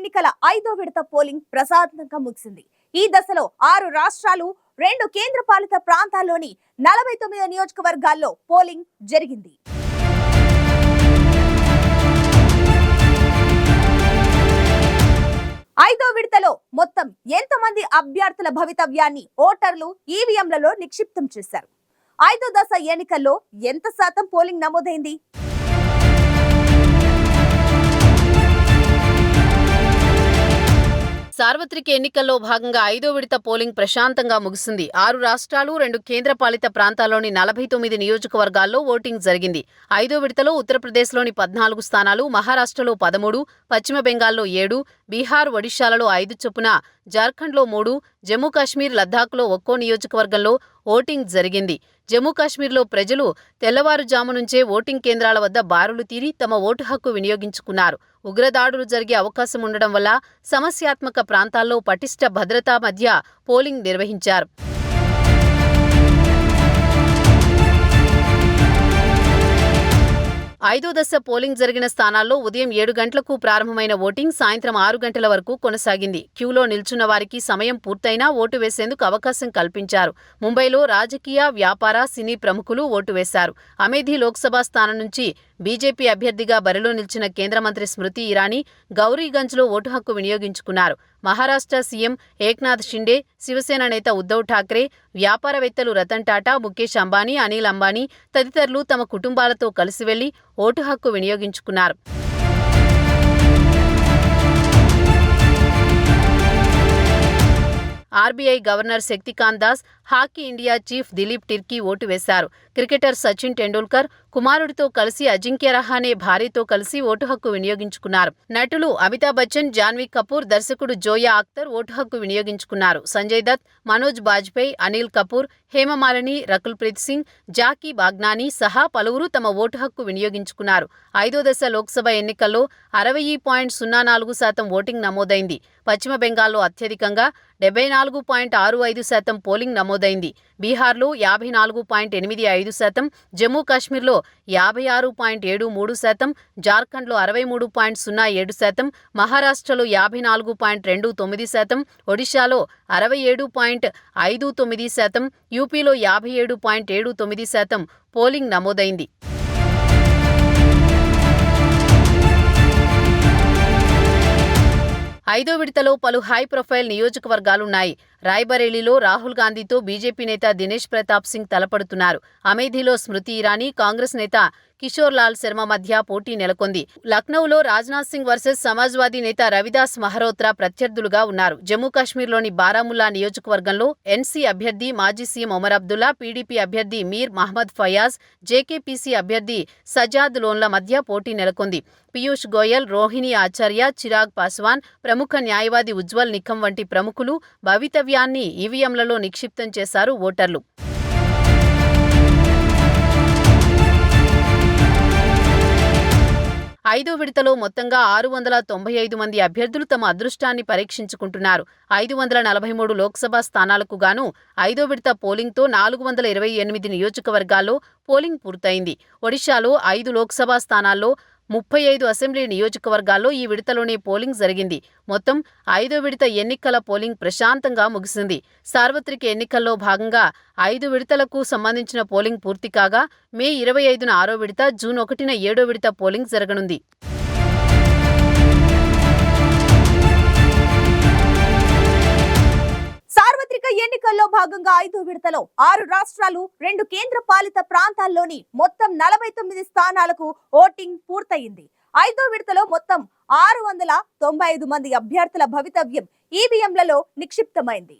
ఎన్నికల ఐదో విడత పోలింగ్ ప్రశాంతంగా ముగిసింది. ఈ దశలో ఆరు రాష్ట్రాలు రెండు కేంద్రపాలిత ప్రాంతాల్లోని నలభై తొమ్మిది నియోజకవర్గాల్లో పోలింగ్ జరిగింది. ఐదో విడతలో మొత్తం ఎంతమంది అభ్యర్థుల భవితవ్యాన్ని ఓటర్లు ఈవీఎంలలో నిక్షిప్తం చేశారు? ఐదో దశ ఎన్నికల్లో ఎంత శాతం పోలింగ్ నమోదైంది? సార్వత్రిక ఎన్నికల్లో భాగంగా ఐదో విడత పోలింగ్ ప్రశాంతంగా ముగిసింది. ఆరు రాష్ట్రాలు రెండు కేంద్రపాలిత ప్రాంతాల్లోని నలభై తొమ్మిది నియోజకవర్గాల్లో ఓటింగ్ జరిగింది. ఐదో విడతలో ఉత్తరప్రదేశ్లోని పద్నాలుగు స్థానాలు మహారాష్ట్రలో పదమూడు పశ్చిమ బెంగాల్లో ఏడు బీహార్ ఒడిశాలలో ఐదు చొప్పున జార్ఖండ్లో మూడు జమ్మూ కాశ్మీర్ లద్దాఖ్లో ఒక్కో నియోజకవర్గంలో ఓటింగ్ జరిగింది. జమ్మూ కాశ్మీర్లో ప్రజలు తెల్లవారుజాము నుంచే ఓటింగ్ కేంద్రాల వద్ద బారులు తీరి తమ ఓటు హక్కు వినియోగించుకున్నారు. ఉగ్రదాడులు జరిగే అవకాశం ఉండడం వల్ల సమస్యాత్మక ప్రాంతాల్లో పటిష్ట భద్రతా మధ్య పోలింగ్ నిర్వహించారు. ఐదో దశ పోలింగ్ జరిగిన స్థానాల్లో ఉదయం ఏడు గంటలకు ప్రారంభమైన ఓటింగ్ సాయంత్రం ఆరు గంటల వరకు కొనసాగింది. క్యూలో నిల్చున్న వారికి సమయం పూర్తయినా ఓటు వేసేందుకు అవకాశం కల్పించారు. ముంబైలో రాజకీయ వ్యాపార సినీ ప్రముఖులు ఓటు వేశారు. అమేధి లోక్సభ స్థానం నుంచి బీజేపీ అభ్యర్థిగా బరిలో నిలిచిన కేంద్ర మంత్రి స్మృతి ఇరానీ గౌరీగంజ్లో ఓటు హక్కు వినియోగించుకున్నారు. మహారాష్ట్ర సీఎం ఏక్నాథ్ షిండే శివసేన నేత ఉద్దవ్ ఠాక్రే వ్యాపారవేత్తలు రతన్ టాటా ముఖేష్ అంబానీ అనిల్ అంబానీ తదితరులు తమ కుటుంబాలతో కలిసి వెళ్ళి ఓటు హక్కు వినియోగించుకున్నారు. RBI governor Shaktikanta Das hockey India chief Dilip Tirkey vote వేశారు. క్రికెటర్ సచిన్ టెండూల్కర్ కుమారుడితో కలిసి అజింక్య రహానే భార్యతో కలిసి ఓటు హక్కు వినియోగించుకున్నారు. నటులు అమితాబ్ బచ్చన్ జాన్వీ కపూర్ దర్శకుడు జోయా అఖ్తర్ ఓటు హక్కు వినియోగించుకున్నారు. సంజయ్ దత్ మనోజ్ బాజ్పేయి అనిల్ కపూర్ హేమమాలిని రకుల్ ప్రీత్ సింగ్ జాకీ బాగ్నాని సహా పలువురు తమ ఓటు హక్కు వినియోగించుకున్నారు. ఐదో దశ లోక్సభ ఎన్నికల్లో అరవై పాయింట్ సున్నా నాలుగు శాతం ఓటింగ్ నమోదైంది. పశ్చిమ బెంగాల్లో అత్యధికంగా డెబ్బై నాలుగు పాయింట్ ఆరు ఐదు శాతం పోలింగ్ నమోదైంది. బీహార్లో యాభై నాలుగు పాయింట్ ఎనిమిది ఐదు శాతం జమ్మూ కాశ్మీర్లో యాభై ఆరు పాయింట్ ఏడు మూడు శాతం జార్ఖండ్లో అరవై మూడు పాయింట్ సున్నా ఏడు శాతం మహారాష్ట్రలో యాభై నాలుగు పాయింట్ రెండు తొమ్మిది శాతం ఒడిశాలో అరవై ఏడు పాయింట్ ఐదు తొమ్మిది శాతం యూపీలో యాభై ఏడు పాయింట్ ఏడు తొమ్మిది శాతం పోలింగ్ నమోదైంది. ఐదో విడతలో పలు హై ప్రొఫైల్ నియోజకవర్గాలున్నాయి. రాయ్బరేలీలో రాహుల్ గాంధీతో బీజేపీ నేత దినేష్ ప్రతాప్ సింగ్ తలపడుతున్నారు. అమేథీలో స్మృతి ఇరానీ కాంగ్రెస్ నేత కిషోర్ లాల్ శర్మ మధ్య పోటీ నెలకొంది. లక్నౌలో రాజ్నాథ్ సింగ్ వర్సెస్ సమాజ్వాదీ నేత రవిదాస్ మహరోత్రా ప్రత్యర్థులుగా ఉన్నారు. జమ్మూ కాశ్మీర్లోని బారాముల్లా నియోజకవర్గంలో ఎన్సీ అభ్యర్థి మాజీ సీఎం ఒమర్ అబ్దుల్లా పీడీపీ అభ్యర్థి మీర్ మహమ్మద్ ఫయాజ్ జేకేపీసీ అభ్యర్థి సజాద్ లోన్ల మధ్య పోటీ నెలకొంది. పీయూష్ గోయల్ రోహిణి ఆచార్య చిరాగ్ పాస్వాన్ ప్రముఖ న్యాయవాది ఉజ్వల్ నిఖం వంటి ప్రముఖులు ద్రవ్యాన్ని ఈవీఎంలలో నిక్షిప్తం చేశారు ఓటర్లు. ఐదో విడతలో మొత్తంగా ఆరు వందల తొంభై ఐదు మంది అభ్యర్థులు తమ అదృష్టాన్ని పరీక్షించుకుంటున్నారు. ఐదు వందల నలభై మూడు లోక్సభ స్థానాలకు గాను ఐదో విడత పోలింగ్తో నాలుగు వందల ఇరవై ఎనిమిది నియోజకవర్గాల్లో పోలింగ్ పూర్తయింది. ఒడిశాలో ఐదు లోక్సభ స్థానాల్లో ముప్పై ఐదు అసెంబ్లీ నియోజకవర్గాల్లో ఈ విడతలోనే పోలింగ్ జరిగింది. మొత్తం ఐదో విడత ఎన్నికల పోలింగ్ ప్రశాంతంగా ముగిసింది. సార్వత్రిక ఎన్నికల్లో భాగంగా ఐదు విడతలకు సంబంధించిన పోలింగ్ పూర్తి కాగా మే ఇరవై ఐదున ఆరో విడత జూన్ ఒకటిన ఏడో విడత పోలింగ్ జరగనుంది. భాగంగా ఐదో విడతలో ఆరు రాష్ట్రాలు రెండు కేంద్ర పాలిత ప్రాంతాల్లోని మొత్తం నలభై తొమ్మిది స్థానాలకు ఓటింగ్ పూర్తయింది. ఐదో విడతలో మొత్తం ఆరు వందల తొంభై ఐదు మంది అభ్యర్థుల భవితవ్యం ఈవీఎంలలో నిక్షిప్తమైంది.